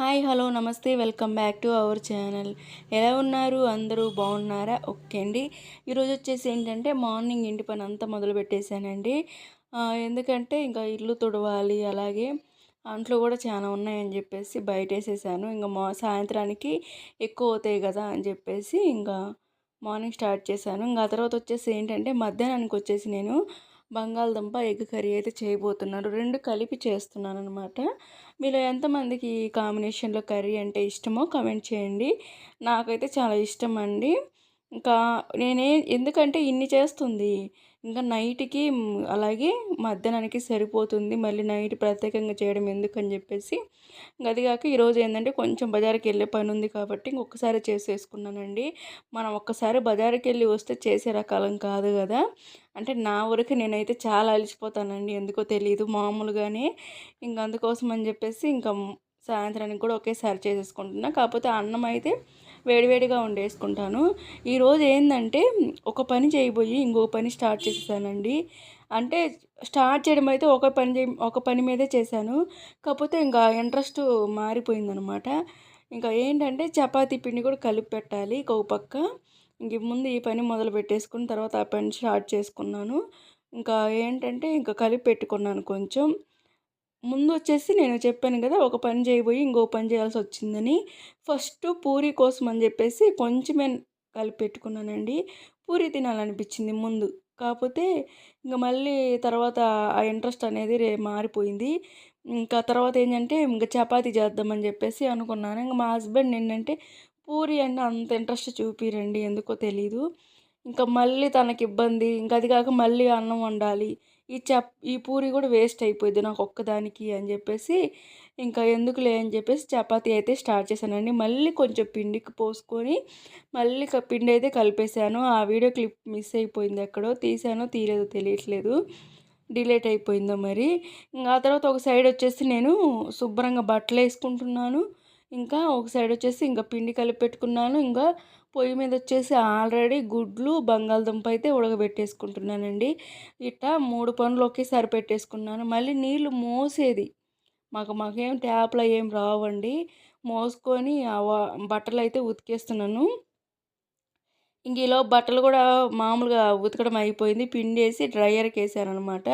Hi hello నమస్తే welcome back to our channel. ఎలా ఉన్నారు? అందరూ బాగున్నారా? ఓకే అండి. ఈరోజు వచ్చేసి ఏంటంటే మార్నింగ్ ఇంటి పని అంతా మొదలు పెట్టేశానండి. ఎందుకంటే ఇంకా ఇల్లు తుడవాలి అలాగే అంట్లు కూడా చాలా ఉన్నాయని చెప్పేసి బయట వేసేసాను ఇంకా మా సాయంత్రానికి ఎక్కువ అవుతాయి కదా అని చెప్పేసి ఇంకా మార్నింగ్ స్టార్ట్ చేశాను. ఇంకా ఆ తర్వాత వచ్చేసి ఏంటంటే మధ్యాహ్నానికి వచ్చేసి నేను బంగాళదుంప ఎగ్ కర్రీ అయితే చేయబోతున్నాను రెండు కలిపి చేస్తున్నాను అనమాట మీరు ఎంతమందికి ఈ కాంబినేషన్లో కర్రీ అంటే ఇష్టమో కమెంట్ చేయండి. నాకైతే చాలా ఇష్టం అండి. ఇంకా నేనే ఎందుకంటే ఇన్ని చేస్తుంది. ఇంకా నైట్కి అలాగే మధ్యాహ్నానికి సరిపోతుంది. మళ్ళీ నైట్ ప్రత్యేకంగా చేయడం ఎందుకని చెప్పేసి ఇంకా అది కాక ఈరోజు ఏంటంటే కొంచెం బజార్కి వెళ్ళే పని ఉంది కాబట్టి ఇంకొకసారి చేసేసుకున్నానండి. మనం ఒక్కసారి బజార్కి వెళ్ళి వస్తే చేసే రకాలం కాదు కదా. అంటే నా వరకు నేనైతే చాలా అలిసిపోతానండి. ఎందుకో తెలియదు మామూలుగానే. ఇంక అందుకోసం అని చెప్పేసి ఇంకా సాయంత్రానికి కూడా ఒకేసారి చేసేసుకుంటున్నా. కాకపోతే అన్నం అయితే వేడివేడిగా వండేసుకుంటాను. ఈరోజు ఏంటంటే ఒక పని చేయబోయి ఇంకో పని స్టార్ట్ చేసేసానండి. అంటే స్టార్ట్ చేయడం అయితే ఒక పని చే ఒక పని మీదే చేశాను. కాకపోతే ఇంకా ఇంట్రెస్ట్ మారిపోయిందనమాట. ఇంకా ఏంటంటే చపాతీ పిండి కూడా కలిపి పెట్టాలి ఇంకొక పక్క. ఇంక ముందు ఈ పని మొదలు పెట్టేసుకుని తర్వాత ఆ పని స్టార్ట్ చేసుకున్నాను. ఇంకా ఏంటంటే ఇంకా కలిపి పెట్టుకున్నాను కొంచెం. ముందు వచ్చేసి నేను చెప్పాను కదా ఒక పని చేయబోయి ఇంకో పని చేయాల్సి వచ్చిందని ఫస్ట్ పూరి కోసం అని చెప్పేసి కొంచెమే కలిపి పెట్టుకున్నానండి. పూరి తినాలనిపించింది ముందు. కాకపోతే ఇంకా మళ్ళీ తర్వాత ఆ ఇంట్రెస్ట్ అనేది రే మారిపోయింది. ఇంకా తర్వాత ఏంటంటే ఇంకా చపాతీ చేద్దామని చెప్పేసి అనుకున్నాను. ఇంకా మా హస్బెండ్ ఏంటంటే పూరి అంటే అంత ఇంట్రెస్ట్ చూపిరండి ఎందుకో తెలీదు. ఇంకా మళ్ళీ తనకి ఇబ్బంది ఇంకా అది కాక మళ్ళీ అన్నం వండాలి ఈ చప్ ఈ పూరి కూడా వేస్ట్ అయిపోయింది నాకు ఒక్కదానికి అని చెప్పేసి ఇంకా ఎందుకులే అని చెప్పేసి చపాతీ అయితే స్టార్ట్ చేశానండి. మళ్ళీ కొంచెం పిండికి పోసుకొని మళ్ళీ పిండి అయితే కలిపేశాను. ఆ వీడియో క్లిప్ మిస్ అయిపోయింది ఎక్కడో తీసానో తీయలేదో తెలియట్లేదు. డిలేట్ అయిపోయిందో మరి. ఇంకా ఆ తర్వాత ఒక సైడ్ వచ్చేసి నేను శుభ్రంగా బట్టలు వేసుకుంటున్నాను ఇంకా ఒక సైడ్ వచ్చేసి ఇంకా పిండి కలిపి పెట్టుకున్నాను. ఇంకా పొయ్యి మీద వచ్చేసి ఆల్రెడీ గుడ్లు బంగాళదుంప అయితే ఉడకబెట్టేసుకుంటున్నానండి. ఇట్లా మూడు పనులు ఒకేసారి పెట్టేసుకున్నాను. మళ్ళీ నీళ్ళు మోసేది. మాకు మాకేం ట్యాప్లో ఏం రావండి. మోసుకొని బట్టలు అయితే ఉతికేస్తున్నాను. ఇంక ఈలో బట్టలు కూడా మామూలుగా ఉతకడం అయిపోయింది. పిండి వేసి డ్రైయర్కి వేసాను అనమాట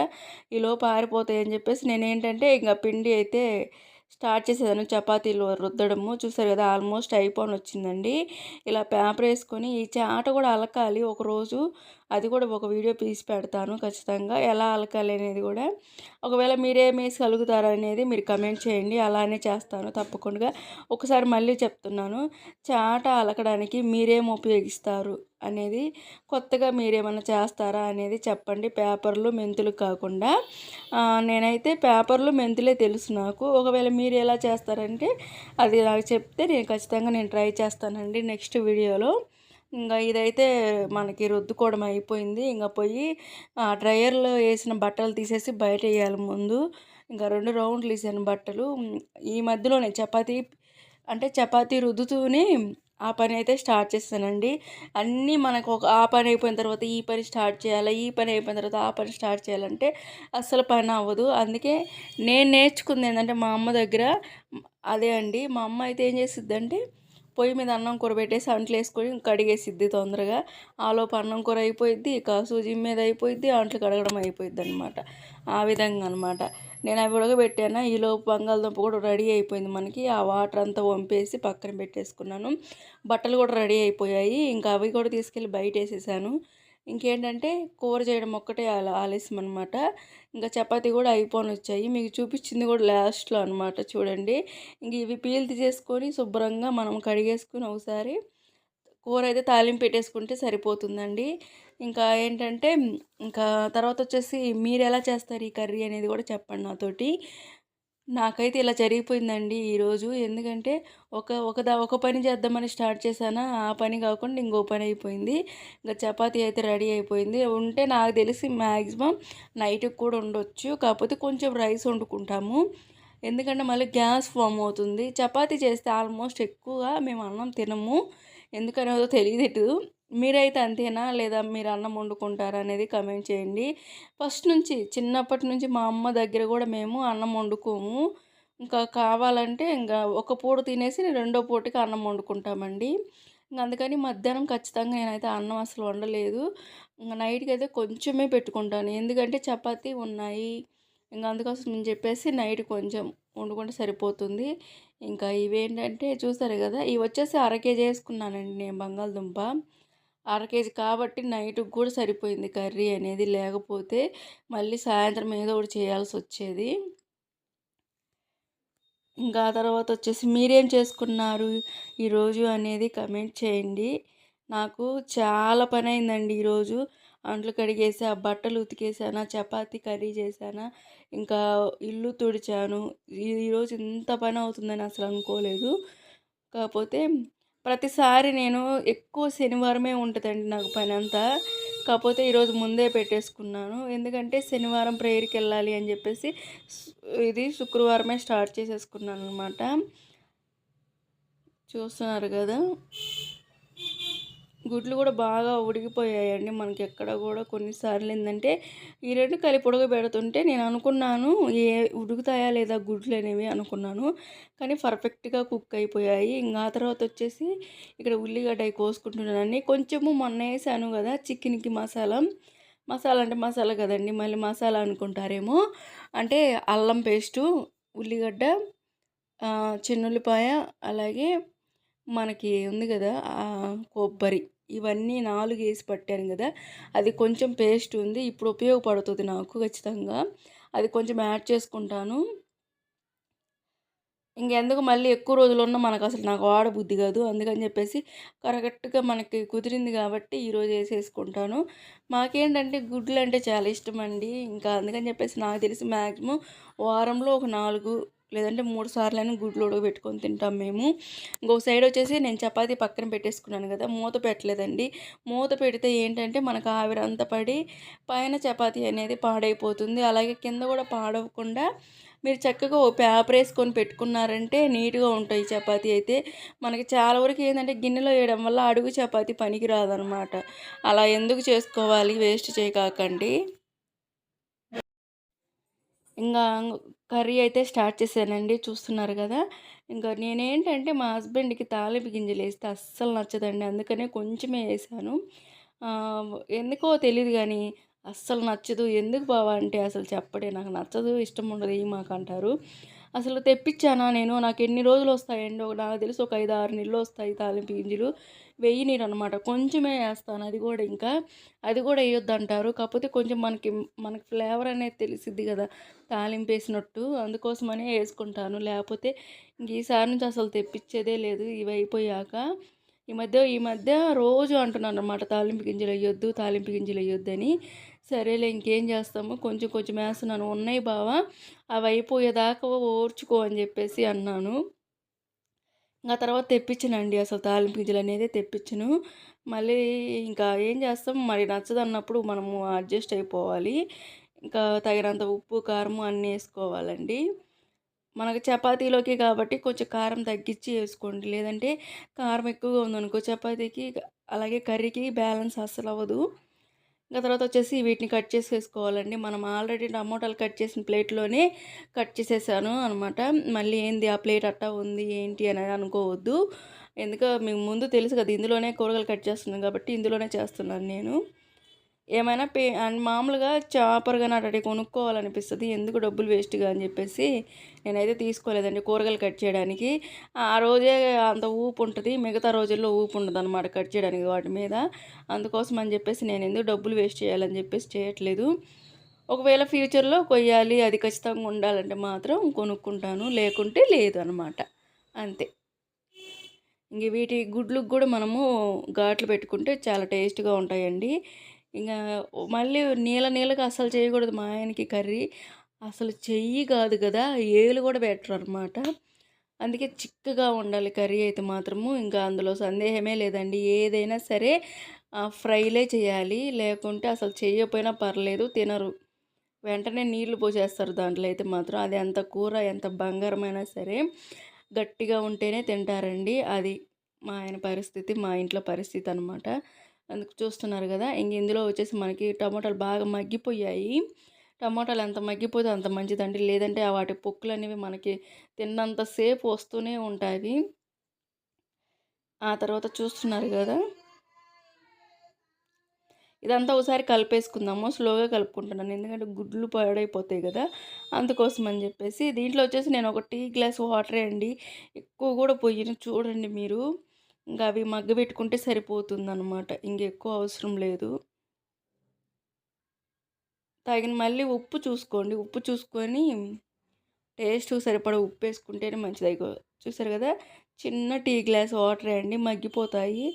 ఈలో పారిపోతాయి అని చెప్పేసి నేను ఏంటంటే ఇంకా పిండి అయితే స్టార్ట్ చేసేదాన్ని. చపాతీలు రుద్దడము చూసారు కదా ఆల్మోస్ట్ అయిపోని వచ్చిందండి ఇలా పేపర్ వేసుకొని ఈ చాట కూడా అలకాలి. ఒకరోజు అది కూడా ఒక వీడియో తీసి పెడతాను ఖచ్చితంగా. ఎలా అలకాలి అనేది కూడా ఒకవేళ మీరేమేసి కలుగుతారు అనేది మీరు కమెంట్ చేయండి. అలానే చేస్తాను తప్పకుండా. ఒకసారి మళ్ళీ చెప్తున్నాను. చాట అలకడానికి మీరేం ఉపయోగిస్తారు అనేది కొత్తగా మీరేమైనా చేస్తారా అనేది చెప్పండి. పేపర్లు మెంతులు కాకుండా. నేనైతే పేపర్లు మెంతులే తెలుసు నాకు. ఒకవేళ మీరు ఎలా చేస్తారంటే అది నాకు చెప్తే నేను ఖచ్చితంగా నేను ట్రై చేస్తానండి నెక్స్ట్ వీడియోలో. ఇంకా ఇదైతే మనకి రుద్దుకోవడం అయిపోయింది. ఇంకా పోయి ఆ డ్రయర్లో వేసిన బట్టలు తీసేసి బయట వేయాలి ముందు. ఇంకా రెండు రౌండ్లు వేసాను బట్టలు. ఈ మధ్యలోనే చపాతీ అంటే చపాతీ రుద్దుతూనే ఆ పని అయితే స్టార్ట్ చేస్తానండి అన్నీ మనకు ఒక ఆ పని అయిపోయిన తర్వాత ఈ పని స్టార్ట్ చేయాలి ఈ పని అయిపోయిన తర్వాత ఆ పని స్టార్ట్ చేయాలంటే అస్సలు పని అవ్వదు. అందుకే నేను నేర్చుకుంది ఏంటంటే మా అమ్మ దగ్గర అదే అండి. మా అమ్మ అయితే ఏం చేసిద్దంటే పొయ్యి మీద అన్నం కూర పెట్టేసి అంట్లు వేసుకొని కడిగేసిద్ది తొందరగా. ఆలోపు అన్నం కూర అయిపోయిద్ది ఇక సూజీ మీద అయిపోయిద్ది అంట్లు కడగడం అయిపోయిద్ది అనమాట ఆ విధంగా అనమాట నేను అవి ఉడకబెట్టాను ఈలోపు బంగాళదుంప కూడా రెడీ అయిపోయింది మనకి. ఆ వాటర్ అంతా వంపేసి పక్కన పెట్టేసుకున్నాను. బట్టలు కూడా రెడీ అయిపోయాయి. ఇంకా అవి కూడా తీసుకెళ్ళి బయట వేసేసాను ఇంకేంటంటే కూర చేయడం ఒక్కటే అలా ఆలస్యం అనమాట ఇంకా చపాతీ కూడా అయిపోని వచ్చాయి మీకు చూపించింది కూడా లాస్ట్లో అనమాట చూడండి. ఇంక ఇవి పీల్ తీసేసుకొని శుభ్రంగా మనం కడిగేసుకుని ఒకసారి కూర అయితే తాలింపు పెట్టేసుకుంటే సరిపోతుందండి. ఇంకా ఏంటంటే ఇంకా తర్వాత వచ్చేసి మీరు ఎలా చేస్తారు ఈ కర్రీ అనేది కూడా చెప్పండి నాతోటి. నాకైతే ఇలా జరిగిపోయిందండి ఈరోజు ఎందుకంటే ఒక ఒక దా ఒక పని చేద్దామని స్టార్ట్ చేశానా ఆ పని కాకుండా ఇంకో పని అయిపోయింది. ఇంకా చపాతీ అయితే రెడీ అయిపోయింది. ఉంటే నాకు తెలిసి మ్యాక్సిమం నైట్కి కూడా ఉండొచ్చు కాకపోతే కొంచెం రైస్ వండుకుంటాము. ఎందుకంటే మళ్ళీ గ్యాస్ ఫామ్ అవుతుంది. చపాతీ చేస్తే ఆల్మోస్ట్ ఎక్కువగా మేము అన్నం తినము. ఎందుకనేదో తెలియదు. మీరైతే అంతేనా? లేదా మీరు అన్నం వండుకుంటారా అనేది కమెంట్ చేయండి. ఫస్ట్ నుంచి చిన్నప్పటి నుంచి మా అమ్మ దగ్గర కూడా మేము అన్నం వండుకోము. ఇంకా కావాలంటే ఇంకా ఒక పూట తినేసి రెండో పూటకి అన్నం వండుకుంటామండి. ఇంకా అందుకని మధ్యాహ్నం ఖచ్చితంగా నేనైతే అన్నం అసలు వండలేదు. ఇంకా నైట్కి అయితే కొంచెమే పెట్టుకుంటాను. ఎందుకంటే చపాతీ ఉన్నాయి. ఇంకా అందుకోసం అని చెప్పేసి నైట్ కొంచెం వండుకుంటే సరిపోతుంది. ఇంకా ఇవేంటంటే చూసారు కదా ఇవి వచ్చేసి అర కేజీ వేసుకున్నానండి నేను బంగాళదుంప. అర కేజీ కాబట్టి నైట్కి కూడా సరిపోయింది కర్రీ అనేది. లేకపోతే మళ్ళీ సాయంత్రం ఏదో ఒకటి చేయాల్సి వచ్చేది. ఇంకా తర్వాత వచ్చేసి మీరేం చేసుకున్నారు ఈరోజు అనేది కమెంట్ చేయండి. నాకు చాలా పని అయిందండి ఈరోజు. అంట్లు కడిగేసి ఆ బట్టలు ఉతికేసానా చపాతీ కర్రీ చేశానా ఇంకా ఇల్లు తుడిచాను. ఈరోజు ఇంత పని అవుతుందని అసలు అనుకోలేదు. కాకపోతే ప్రతిసారి నేను ఎక్కువ శనివారమే ఉంటుందండి నాకు పని అంతా కాకపోతే ఈరోజు ముందే పెట్టేసుకున్నాను. ఎందుకంటే శనివారం ప్రేయర్కి వెళ్ళాలి అని చెప్పేసి ఇది శుక్రవారమే స్టార్ట్ చేసేసుకున్నాను అనమాట చూస్తున్నారు కదా? గుడ్లు కూడా బాగా ఉడికిపోయాయండి. మనకి ఎక్కడ కూడా కొన్నిసార్లు ఏంటంటే ఈ రెండు కలిపి ఉడకబెడుతుంటే నేను అనుకున్నాను ఏ ఉడుకుతాయా లేదా గుడ్లు అనేవి అనుకున్నాను. కానీ పర్ఫెక్ట్గా కుక్ అయిపోయాయి. ఇంకా ఆ తర్వాత వచ్చేసి ఇక్కడ ఉల్లిగడ్డ కోసుకుంటున్నాను కొంచెము మొన్న వేసాను కదా చికెన్కి మసాలా. మసాలా అంటే మసాలా కదండి మళ్ళీ మసాలా అనుకుంటారేమో. అంటే అల్లం పేస్టు ఉల్లిగడ్డ చిన్నుల్లిపాయ అలాగే మనకి ఉంది కదా కొబ్బరి. ఇవన్నీ నాలుగు వేసి పట్టాను కదా. అది కొంచెం పేస్ట్ ఉంది. ఇప్పుడు ఉపయోగపడుతుంది నాకు ఖచ్చితంగా. అది కొంచెం యాడ్ చేసుకుంటాను. ఇంకెందుకు మళ్ళీ ఎక్కువ రోజులు ఉన్న మనకు అసలు నాకు వాడబుద్ధి కాదు. అందుకని చెప్పేసి కరెక్ట్గా మనకి కుదిరింది కాబట్టి ఈరోజు వేసేసుకుంటాను. మాకేంటంటే గుడ్లు అంటే చాలా ఇష్టం అండి. ఇంకా అందుకని చెప్పేసి నాకు తెలిసి మ్యాక్సిమం వారంలో ఒక నాలుగు లేదంటే మూడు సార్లు అయినా గుడ్లు ఉడకబెట్టుకొని తింటాం మేము. ఇంకో సైడ్ వచ్చేసి నేను చపాతి పక్కన పెట్టేసుకున్నాను కదా మూత పెట్టలేదండి. మూత పెడితే ఏంటంటే మనకు ఆవిరంతా పడి పైన చపాతి అనేది పాడైపోతుంది. అలాగే కింద కూడా పాడవకుండా మీరు చక్కగా ఓ పేపర్ వేసుకొని పెట్టుకున్నారంటే నీట్గా ఉంటాయి చపాతీ అయితే. మనకి చాలా వరకు ఏంటంటే గిన్నెలో వేయడం వల్ల అడుగు చపాతీ పనికి రాదనమాట. అలా ఎందుకు చేసుకోవాలి? వేస్ట్ చేయకాకండి. ఇంకా కర్రీ అయితే స్టార్ట్ చేశానండి. చూస్తున్నారు కదా! ఇంకా నేనేంటంటే మా హస్బెండ్కి తాలింపు గింజలు వేస్తే అస్సలు నచ్చదండి. అందుకనే కొంచెమే వేసాను. ఎందుకో తెలియదు కానీ అస్సలు నచ్చదు. ఎందుకు బావా అంటే అసలు చెప్పడే నాకు నచ్చదు ఇష్టం ఉండదు ఈ మాకు అంటారు. అసలు తెప్పించానా నేను? నాకు ఎన్ని రోజులు వస్తాయండి? ఒక నాకు తెలిసి ఒక ఐదు ఆరు నెలలు వస్తాయి తాలింపు గింజలు. వెయ్యి నీరు అనమాట కొంచెమే వేస్తాను. అది కూడా ఇంకా. అది కూడా వేయొద్దు అంటారు కాకపోతే కొంచెం మనకి మనకి ఫ్లేవర్ అనేది తెలిసిద్ది కదా తాలింపు వేసినట్టు. అందుకోసమనే వేసుకుంటాను. లేకపోతే ఇంక ఈసారి నుంచి అసలు తెప్పించేదే లేదు. ఇవి అయిపోయాక ఈ మధ్య ఈ మధ్య రోజు అంటున్నాను అనమాట తాలింపు గింజలు వేయొద్దు తాలింపు గింజలు వేయొద్దు అని. సరేలే ఇంకేం చేస్తాము? కొంచెం కొంచెం వేస్తున్నాను. ఉన్నాయి బావా అవి అయిపోయేదాకా ఓర్చుకో అని చెప్పేసి అన్నాను. ఇంకా తర్వాత తెప్పించనండి అసలు తాలింపు గింజలు అనేది తెప్పించను. మళ్ళీ ఇంకా ఏం చేస్తాం? మరి నచ్చదన్నప్పుడు మనము అడ్జస్ట్ అయిపోవాలి. ఇంకా తగినంత ఉప్పు కారం అన్నీ వేసుకోవాలండి. మనకు చపాతీలోకి కాబట్టి కొంచెం కారం తగ్గించి వేసుకోండి. లేదంటే కారం ఎక్కువగా ఉందనుకో చపాతీకి అలాగే కర్రీకి బ్యాలెన్స్ అస్సలు అవ్వదు. ఇంకా తర్వాత వచ్చేసి వీటిని కట్ చేసేసుకోవాలండి. మనం ఆల్రెడీ టమోటాలు కట్ చేసిన ప్లేట్లోనే కట్ చేసేసాను అనమాట మళ్ళీ ఏంది ఆ ప్లేట్ అట్టా ఉంది ఏంటి అని అనుకోవద్దు. ఎందుకు మీకు ముందు తెలుసు కదా ఇందులోనే కూరగాయలు కట్ చేస్తున్నాను కాబట్టి ఇందులోనే చేస్తున్నాను నేను. ఏమైనా పే అండ్ మామూలుగా చాపర్ కానీ అటు కొనుక్కోవాలనిపిస్తుంది ఎందుకు డబ్బులు వేస్ట్గా అని చెప్పేసి నేనైతే తీసుకోలేదండి కూరగాయలు కట్ చేయడానికి. ఆ రోజే అంత ఊపు ఉంటుంది మిగతా రోజుల్లో ఊపు ఉండదు అనమాట కట్ చేయడానికి వాటి మీద. అందుకోసం అని చెప్పేసి నేను ఎందుకు డబ్బులు వేస్ట్ చేయాలని చెప్పేసి చేయట్లేదు. ఒకవేళ ఫ్యూచర్లో కొయ్యాలి అది ఖచ్చితంగా ఉండాలంటే మాత్రం కొనుక్కుంటాను లేకుంటే లేదు అనమాట అంతే. ఇంక వీటి గుడ్లకు కూడా మనము ఘాట్లు పెట్టుకుంటే చాలా టేస్ట్గా ఉంటాయండి. ఇంకా మళ్ళీ నీళ్ళ నీళ్ళకి అసలు చేయకూడదు మా ఆయనకి కర్రీ. అసలు చెయ్యి కాదు కదా ఏలు కూడా బెటర్ అనమాట అందుకే చిక్కగా ఉండాలి కర్రీ అయితే మాత్రము. ఇంకా అందులో సందేహమే లేదండి. ఏదైనా సరే ఫ్రైలే చేయాలి. లేకుంటే అసలు చేయకపోయినా పర్లేదు తినరు. వెంటనే నీళ్ళు పోసేస్తారు దాంట్లో అయితే మాత్రం. అది ఎంత కూర ఎంత బంగారమైనా సరే గట్టిగా ఉంటేనే తింటారండి. అది మా ఆయన పరిస్థితి మా ఇంట్లో పరిస్థితి అనమాట అందుకు చూస్తున్నారు కదా. ఇంక ఇందులో వచ్చేసి మనకి టమాటాలు బాగా మగ్గిపోయాయి. టమాటాలు ఎంత మగ్గిపోతే అంత మంచిదండి. లేదంటే వాటి పొక్కులు అనేవి మనకి తిన్నంత సేపు వస్తూనే ఉంటాయి. ఆ తర్వాత చూస్తున్నారు కదా. ఇదంతా ఒకసారి కలిపేసుకుందాము. స్లోగా కలుపుకుంటున్నాను. ఎందుకంటే గుడ్లు పాడైపోతాయి కదా. అందుకోసం అని చెప్పేసి. దీంట్లో వచ్చేసి నేను ఒక టీ గ్లాస్ వాటరే అండి. ఎక్కువ కూడా పోయిన. చూడండి మీరు. ఇంకా అవి మగ్గ పెట్టుకుంటే సరిపోతుంది అనమాట ఇంకెక్కువ అవసరం లేదు. తగిన మళ్ళీ ఉప్పు చూసుకోండి. ఉప్పు చూసుకొని టేస్ట్ సరిపడా ఉప్పు వేసుకుంటేనే మంచిది. అయిపో చూసారు కదా? చిన్న టీ గ్లాస్ వాటర్ అండి మగ్గిపోతాయి.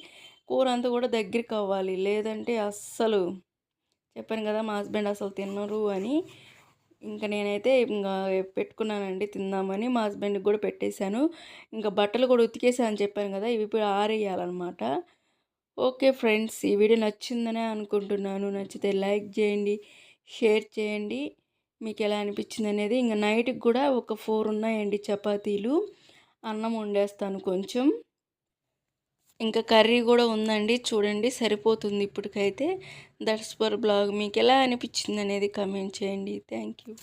కూర అంతా కూడా దగ్గరికి అవ్వాలి. లేదంటే అస్సలు చెప్పాను కదా మా హస్బెండ్ అసలు తినరు అని. ఇంకా నేనైతే ఇంకా పెట్టుకున్నానండి తిందామని మా హస్బెండ్కి కూడా పెట్టేశాను. ఇంకా బట్టలు కూడా ఉతికేసా అని చెప్పాను కదా ఇవి ఇప్పుడు ఆరేయాలన్నమాట. ఓకే ఫ్రెండ్స్ ఈ వీడియో నచ్చిందనే అనుకుంటున్నాను. నచ్చితే లైక్ చేయండి షేర్ చేయండి. మీకు ఎలా అనిపించింది అనేది ఇంకా నైట్కి కూడా ఒక ఫోర్ ఉన్నాయండి చపాతీలు. అన్నం వండేస్తాను కొంచెం. ఇంకా కర్రీ కూడా ఉందండి. చూడండి సరిపోతుంది ఇప్పటికైతే. That's for blog. మీకు ఎలా అనిపించింది అనేది కమెంట్ చేయండి. Thank you.